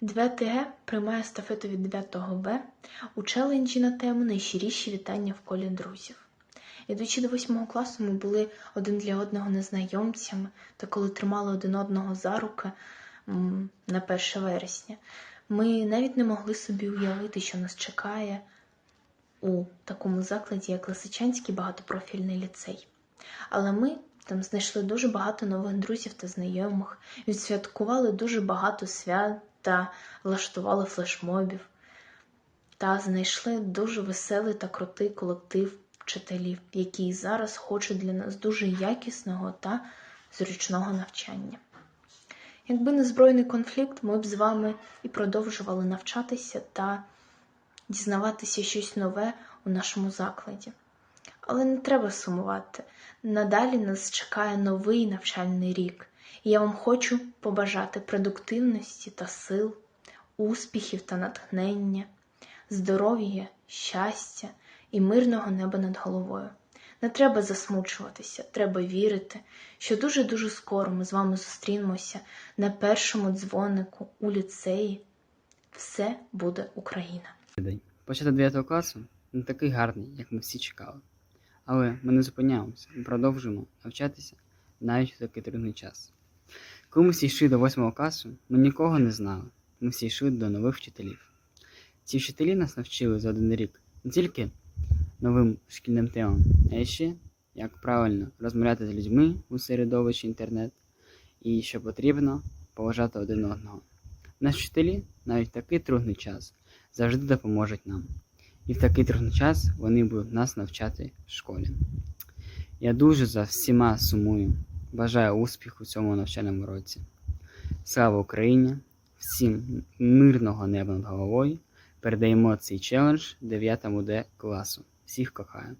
9 Г приймає естафету від 9 Б у челенджі на тему найщиріші вітання в колі друзів. Ідучи до 8 класу, ми були один для одного незнайомцями, та коли тримали один одного за руки на 1 вересня, ми навіть не могли собі уявити, що нас чекає у такому закладі, як Лисичанський багатопрофільний ліцей. Але ми там знайшли дуже багато нових друзів та знайомих, відсвяткували дуже багато свят та влаштували флешмобів, та знайшли дуже веселий та крутий колектив вчителів, які зараз хочуть для нас дуже якісного та зручного навчання. Якби не збройний конфлікт, ми б з вами і продовжували навчатися та дізнаватися щось нове у нашому закладі. Але не треба сумувати. Надалі нас чекає новий навчальний рік, я вам хочу побажати продуктивності та сил, успіхів та натхнення, здоров'я, щастя і мирного неба над головою. Не треба засмучуватися, треба вірити, що дуже-дуже скоро ми з вами зустрінемося на першому дзвонику у ліцеї. Все буде Україна! Початок 9 класу не такий гарний, як ми всі чекали. Але ми не зупиняємося і продовжуємо навчатися навіть в такий трудний час. Коли ми всі йшли до 8 класу, ми нікого не знали. Ми всі йшли до нових вчителів. Ці вчителі нас навчили за один рік не тільки новим шкільним темам, а ще як правильно розмовляти з людьми у середовищі інтернет і що потрібно поважати один одного. Наші вчителі навіть в такий трудний час завжди допоможуть нам. І в такий трудний час вони будуть нас навчати в школі. Я дуже за всіма сумую. Бажаю успіху цьому навчальному році. Слава Україні! Всім мирного неба над головою. Передаємо цей челендж 9 Д класу. Всіх кохаю!